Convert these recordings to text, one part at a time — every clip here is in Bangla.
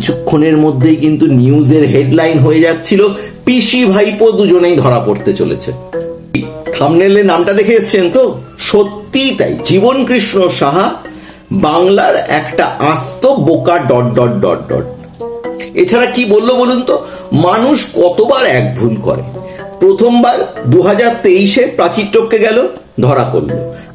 কিছুক্ষণের মধ্যেই কিন্তু নিউজের হেডলাইন হয়ে যাচ্ছিল, পিসি ভাইপো দুজনেই ধরা পড়তে চলেছে। থামনেলে নামটা দেখে এসছেন তো? সত্যি তাই। জীবন কৃষ্ণ সাহা, বাংলার একটা আস্ত বোকা ডট ডট ডট ডট। এছাড়া কি বলল বলুন তো? মানুষ কতবার এক ভুল করে? প্রথমবার দু হাজার তেইশে প্রাচীর টপকে গেল, ধরা পড়ল।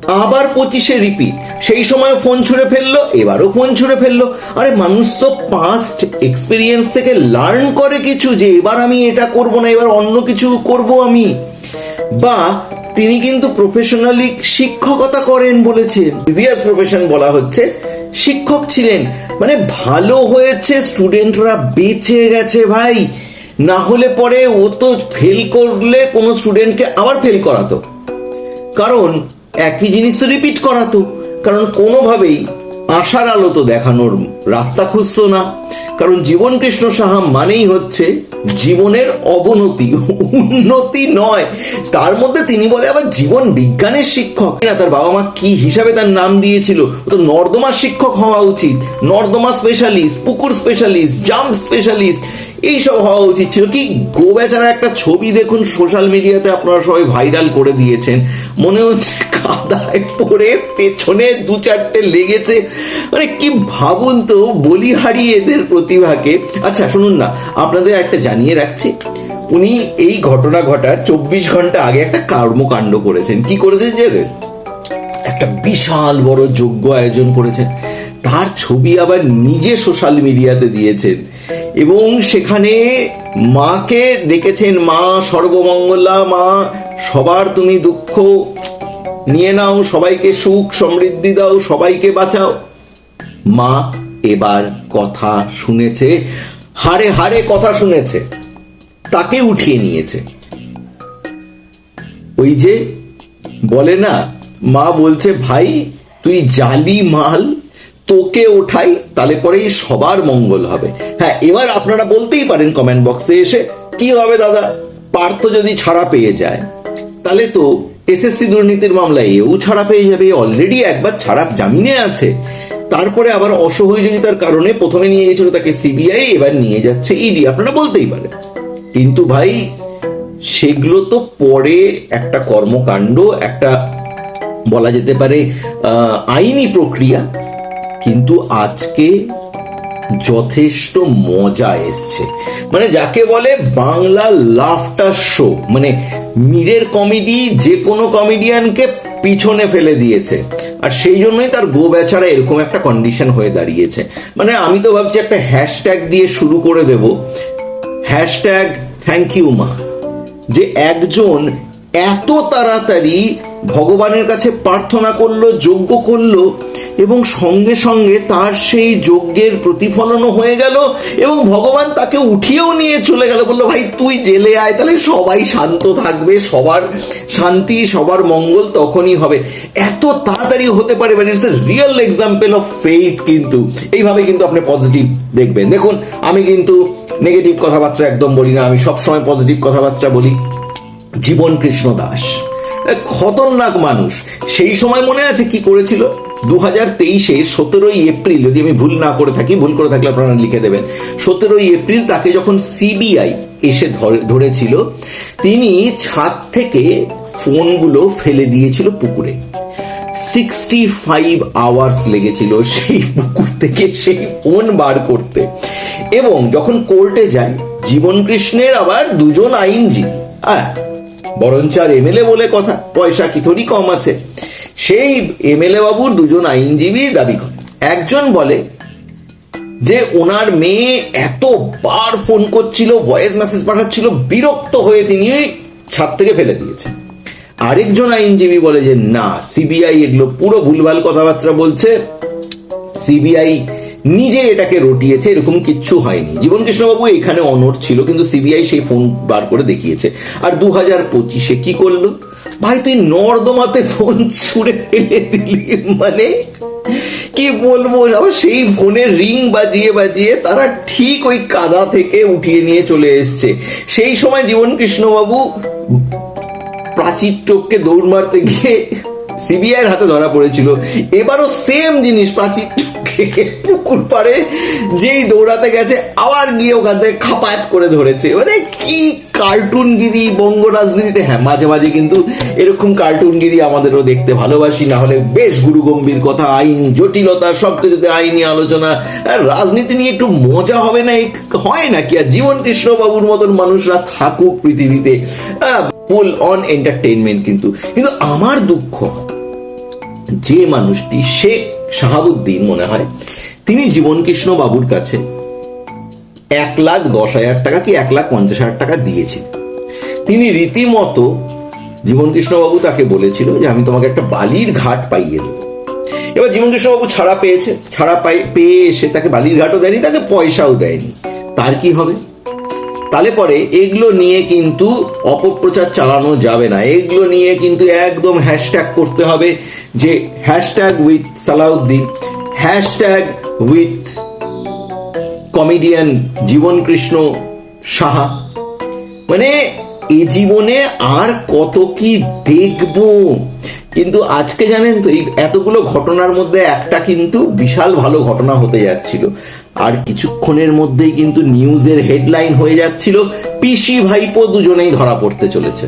আবার পঁচিশে রিপিট সেই সময় ফোন ছুঁড়ে ফেলল, এবারও ফোন ছুঁড়ে ফেলল। আরে মানুষ তো পাস্ট এক্সপিরিয়েন্স থেকে লার্ন করে কিছু যে এবার আমি এটা করব না, এবার অন্য কিছু করব আমি। বা তিনি কিন্তু প্রফেশনালি শিক্ষকতা করেন বলেছেন। প্রিভিয়াস প্রফেশন বলা হচ্ছে, শিক্ষক ছিলেন। মানে ভালো হয়েছে স্টুডেন্টরা বেঁচে গেছে ভাই। না হলে পরে ও তো ফেল করলে কোনো স্টুডেন্টকে আবার ফেল করাতো। কারণ একই জিনিস তো রিপিট করাতো। কারণ কোনোভাবেই আশার আলো তো দেখানোর রাস্তা খুঁজতো না। কারণ জীবন কৃষ্ণ সাহা মানেই হচ্ছে জীবনের অবনতি, উন্নতি নয়। তার মধ্যে তিনি বলে আবার জীবন বিজ্ঞানের শিক্ষক। না, তার বাবা মা কি হিসাবে তার নাম দিয়েছিল? তো নর্দমা শিক্ষক হওয়া উচিত। নর্দমা স্পেশালিস্ট পুকুর স্পেশালিস্ট জাম্প স্পেশালিস্ট এইসব হওয়া উচিত ছিল। কি গো বেচারা একটা ছবি দেখুন সোশ্যাল মিডিয়াতে আপনারা সবাই ভাইরাল করে দিয়েছেন। মনে হচ্ছে কাদায় পড়ে পেছনে দু চারটে লেগেছে। মানে কি ভাবুন তো, বলিহারি এদের প্রতিভাকে। আচ্ছা শুনুন না, আপনাদের একটা জানিয়ে রাখছি। উনি এই ঘটনা ঘটার চব্বিশ ঘণ্টা আগে একটা কর্মকাণ্ড করেছেন। কি করেছেন জানেন? একটা বিশাল বড় যোগ্য আয়োজন করেছেন। তার ছবি আবার নিজে সোশ্যাল মিডিয়াতে দিয়েছেন। এবং সেখানে মাকে ডেকেছেন, মা, সর্বমঙ্গলা, মা, সবার তুমি দুঃখ নিয়ে নাও, সবাইকে সুখ, সমৃদ্ধি দাও, সবাইকে বাঁচাও। মা এবার কথা শুনেছে হারে হারে কথা শুনেছে, তাকে উঠিয়ে নিয়েছে। ওই যে বলে না, মা বলছে, ভাই, তুই জালি মাল, তোকে ওঠাই, তাহলে পরেই সবার মঙ্গল হবে। হ্যাঁ এবার আপনারা বলতেই পারেন কমেন্ট বক্সে এসে, কি হবে দাদা? পার্থ যদি ছাড়া পেয়ে যায়, তাহলে তো এসএসসি দুর্নীতির মামলায় এও ছাড়া পেয়ে যাবে। অলরেডি একবার ছাড়া জামিনে আছে। তারপরে আবার অসহযোগিতার কারণে প্রথমে নিয়ে গেছিল তাকে সিবিআই এবার নিয়ে যাচ্ছে ইডি আপনারা বলতেই পারেন। কিন্তু ভাই, সেগুলো তো পরে একটা কর্মকাণ্ড, একটা বলা যেতে পারে আইনি প্রক্রিয়া। কিন্তু আজকে যথেষ্ট মজা এসছে। মানে যাকে বলে বাংলা লাফটার শো মানে মীরের কমেডি যে কোনো কমেডিয়ানকে পিছনে ফেলে দিয়েছে। আর সেই জন্যই তার গো বেচারা এরকম একটা কন্ডিশন হয়ে দাঁড়িয়েছে। মানে আমি তো ভাবছি একটা হ্যাশট্যাগ দিয়ে শুরু করে দেব। হ্যাশট্যাগ থ্যাংক ইউ মা। যে একজন এত তাড়াতাড়ি ভগবানের কাছে প্রার্থনা করল যোগ্য করল এবং সঙ্গে সঙ্গে তার সেই যজ্ঞের প্রতিফলনও হয়ে গেল এবং ভগবান তাকে উঠিয়েও নিয়ে চলে গেল। বলল, ভাই, তুই জেলে আয়, তাহলে সবাই শান্ত থাকবে, সবার শান্তি, সবার মঙ্গল তখনই হবে। এত তাড়াতাড়ি হতে পারে মানে it's real example of faith কিন্তু। এইভাবে কিন্তু আপনি পজিটিভ দেখবেন। দেখুন, আমি কিন্তু নেগেটিভ কথাবার্তা একদম বলি না, আমি সবসময় পজিটিভ কথাবার্তা বলি। জীবন কৃষ্ণ দাস খতরনাক মানুষ। সেই সময় মনে আছে কি করেছিল? দু হাজার তেইশে সতেরোই এপ্রিল, যদি আমি ভুল না করে থাকি, ভুল করে থাকলে আপনারা লিখে দেবেন। সতেরোই এপ্রিল তাকে যখন সিবিআই এসে ধরেছিল, তিনি ছাদ থেকে ফোনগুলো ফেলে দিয়েছিল পুকুরে। সিক্সটি ফাইভ আওয়ার্স লেগেছিল সেই পুকুর থেকে সেই ফোন বার করতে। এবং যখন কোর্টে যায় জীবন কৃষ্ণের আবার দুজন আইনজীবী হ্যাঁ বরঞ্চ আর এমএলএ বলে কথা, পয়সা কি থরি কম আছে? সেই এমএলএ বাবুর দুজন আইনজীবী দাবি করে একজন বলে যে ওনার মেয়ে এতবার ফোন করছিল ভয়েস মেসেজ পাঠাচ্ছিল, বিরক্ত হয়ে তিনি ছাদ থেকে ফেলে দিয়েছে আরেকজন আইনজীবী বলে যে, না সিবিআই এগুলো পুরো ভুলভাল কথাবার্তা বলছে। সিবিআই নিজে এটাকে রটিয়েছে, এরকম কিচ্ছু হয়নি। জীবন কৃষ্ণবাবু এখানে অনড় ছিল, কিন্তু সিবিআই সেই ফোন বার করে দেখিয়েছে। আর দু হাজার পঁচিশে কি করল? ভাই, তুই নর্দমাতে ফোন ছুঁড়ে ফেলে দিলি মানে? কি বলব আবার সেই ফোনের রিং বাজিয়ে বাজিয়ে তারা ঠিক ওই কাদা থেকে উঠিয়ে নিয়ে চলে এসছে। সেই সময় জীবন কৃষ্ণবাবু প্রাচীর টোপকে দৌড় মারতে গিয়ে সিবিআই এর হাতে ধরা পড়েছিল। এবারও সেম জিনিস, প্রাচীর পুকুর পাড়ে যেই দৌড়াতে গেছে, আবার গিয়ে ওখান থেকে খাপায়াত করে ধরেছে। মানে কি কার্টুনগিরি বঙ্গ রাজনীতিতে হ্যাঁ মাঝে মাঝে কিন্তু এরকম কার্টুনগিরি আমাদেরও দেখতে ভালোবাসি না হলে বেশ গুরু গম্ভীর কথা, আইনি জটিলতা সব কিছুতে আইনি আলোচনা রাজনীতি নিয়ে একটু মজা হবে না হয় নাকি? আর জীবন কৃষ্ণ বাবুর মতন মানুষরা থাকুক পৃথিবীতে ফুল অন এন্টারটেইনমেন্ট কিন্তু। কিন্তু আমার দুঃখ, যে মানুষটি শেখ শাহাবুদ্দিন মনে হয়, তিনি জীবনকৃষ্ণ বাবুর কাছে এক লাখ দশ হাজার টাকা কি এক লাখ পঞ্চাশ হাজার টাকা দিয়েছেন তিনি রীতিমতো জীবনকৃষ্ণ বাবু তাকে বলেছিল যে, আমি তোমাকে একটা বালির ঘাট পাইয়ে দেবো। এবার জীবনকৃষ্ণ বাবু ছাড়া পেয়েছে, ছাড়া পাই, পেয়ে এসে তাকে বালির ঘাটও দেয়নি, তাকে পয়সাও দেয়নি। তার কি হবে? তাহলে পরে এগুলো নিয়ে কিন্তু অপপ্রচার চালানো যাবে না। এগুলো নিয়ে কিন্তু একদম হ্যাশট্যাগ করতে হবে যে hashtag with Salauddin hashtag with comedian Jiban Krishna Saha. মানে এ জীবনে আর কত কি দেখব? কিন্তু আজকে জানেন তো, এই এতগুলো ঘটনার মধ্যে একটা কিন্তু বিশাল ভালো ঘটনা হতে যাচ্ছিল। আর কিছুক্ষণের মধ্যেই কিন্তু নিউজের হেডলাইন হয়ে যাচ্ছিল, পিসি ভাইপো দুজনেই ধরা পড়তে চলেছে।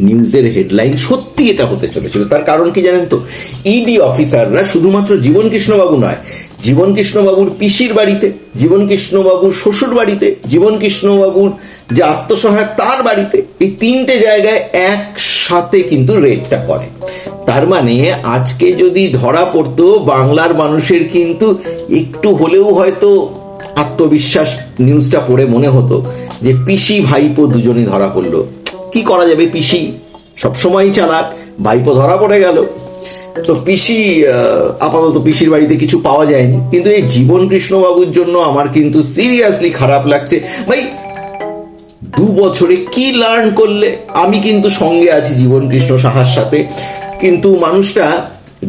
নিউজের হেডলাইন সত্যি এটা হতে চলেছিল। তার কারণ কি জানেন তো? ইডি অফিসাররা শুধুমাত্র জীবন কৃষ্ণবাবু নয়, জীবন কৃষ্ণবাবুর পিসির বাড়িতে, জীবন কৃষ্ণবাবুর শ্বশুর বাড়িতে, জীবন কৃষ্ণবাবুর যে আত্মসহায়ক তার বাড়িতে, এই তিনটে জায়গায় একসাথে কিন্তু রেডটা করে। তার মানে আজকে যদি ধরা পড়তো, বাংলার মানুষের কিন্তু একটু হলেও হয়তো আত্মবিশ্বাস নিউজটা পড়ে মনে হতো যে পিসি, ভাইপো দুজনই ধরা পড়ল। কি করা যাবে পিসি? সবসময়ই চালাক, ভাইপো ধরা পড়ে গেল। তো পিসি আপাতত পিসির বাড়িতে কিছু পাওয়া যায়নি। কিন্তু এই জীবন কৃষ্ণবাবুর জন্য আমার কিন্তু সিরিয়াসলি খারাপ লাগছে। ভাই, দু বছরে কি লার্ন করলে? আমি কিন্তু সঙ্গে আছি জীবন কৃষ্ণ সাহার সাথে। কিন্তু মানুষটা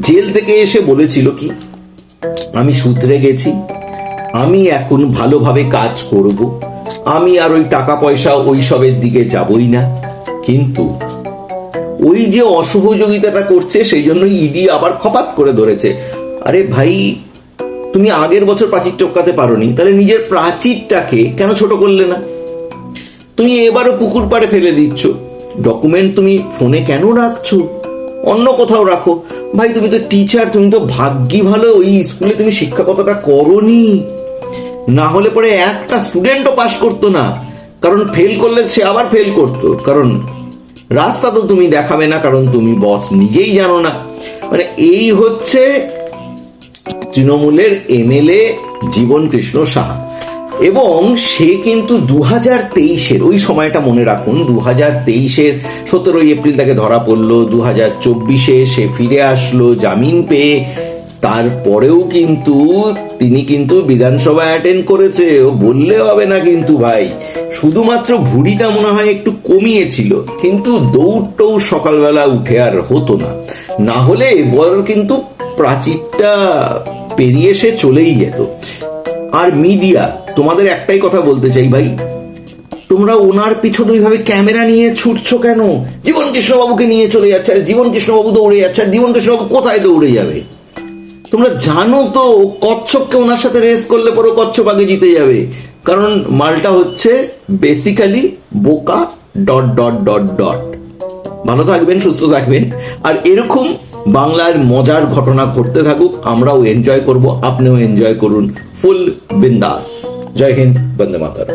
জেল থেকে এসে বলেছিল কি, আমি সূত্রে গেছি, আমি এখন ভালোভাবে কাজ করব, আমি আর ওই টাকা পয়সা ওই সবের দিকে যাবই না। কিন্তু ওই যে অসহযোগিতাটা করছে, সেই জন্য ইডি আবার খপাত করে ধরেছে। আরে ভাই, তুমি আগের বছর প্রাচীর টপকাতে পারোনি, তাহলে নিজের প্রাচীরটাকে কেন ছোট করলে না? তুমি এবারও পুকুর পাড়ে ফেলে দিচ্ছ। ডকুমেন্ট তুমি ফোনে কেন রাখছো? অন্য কোথাও রাখো। ভাই, তুমি তো টিচার তুমি তো ভাগ্যি ভালো, ওই স্কুলে তুমি শিক্ষকতাটা করনি। না হলে পরে একটা স্টুডেন্টও পাশ করতো না। কারণ ফেল করলে সে আবার ফেল করতো। কারণ রাস্তা তো তুমি দেখাবে না, কারণ তুমি বস নিজেই জানো না। মানে এই হচ্ছে তৃণমূলের এমএলএ জীবন কৃষ্ণ সাহা। এবং সে কিন্তু দু হাজার তেইশের, ওই সময়টা মনে রাখুন দু হাজার তেইশের সতেরোই এপ্রিল তাকে ধরা পড়ল দু হাজার চব্বিশে সে ফিরে আসলো জামিন পেয়ে। তারপরেও কিন্তু তিনি কিন্তু বিধানসভা অ্যাটেন্ড করেছে। ও বললে হবে না কিন্তু ভাই। শুধুমাত্র ভুড়িটা মনে হয় একটু কমিয়েছিল। কিন্তু দৌড়টাও সকালবেলা উঠে আর হতো না। না হলে এবার কিন্তু প্রাচীরটা পেরিয়ে সে চলেই যেত। আর মিডিয়া, তোমাদের একটাই কথা বলতে চাই ভাই। তোমরা ওনার পিছনে ওইভাবে ক্যামেরা নিয়ে ছুটছো কেন? জীবন কৃষ্ণবাবুকে নিয়ে চলে যাচ্ছে, আর জীবন কৃষ্ণবাবু দৌড়ে যাচ্ছে, আর জীবন কৃষ্ণবাবু কোথায় দৌড়ে যাবে? তোমরা জানো তো কচ্ছপকে ওনার সাথে রেস করলে পরে কচ্ছপ আগে জিতে যাবে। কারণ মালটা হচ্ছে বেসিক্যালি বোকা ডট ডট ডট ডট ভালো থাকবেন, সুস্থ থাকবেন। আর এরকম বাংলার মজার ঘটনা ঘটতে থাকুক, আমরাও এনজয় করব, আপনিও এনজয় করুন। ফুল বিন্দাস। জয় হিন্দ, বন্দে মাতার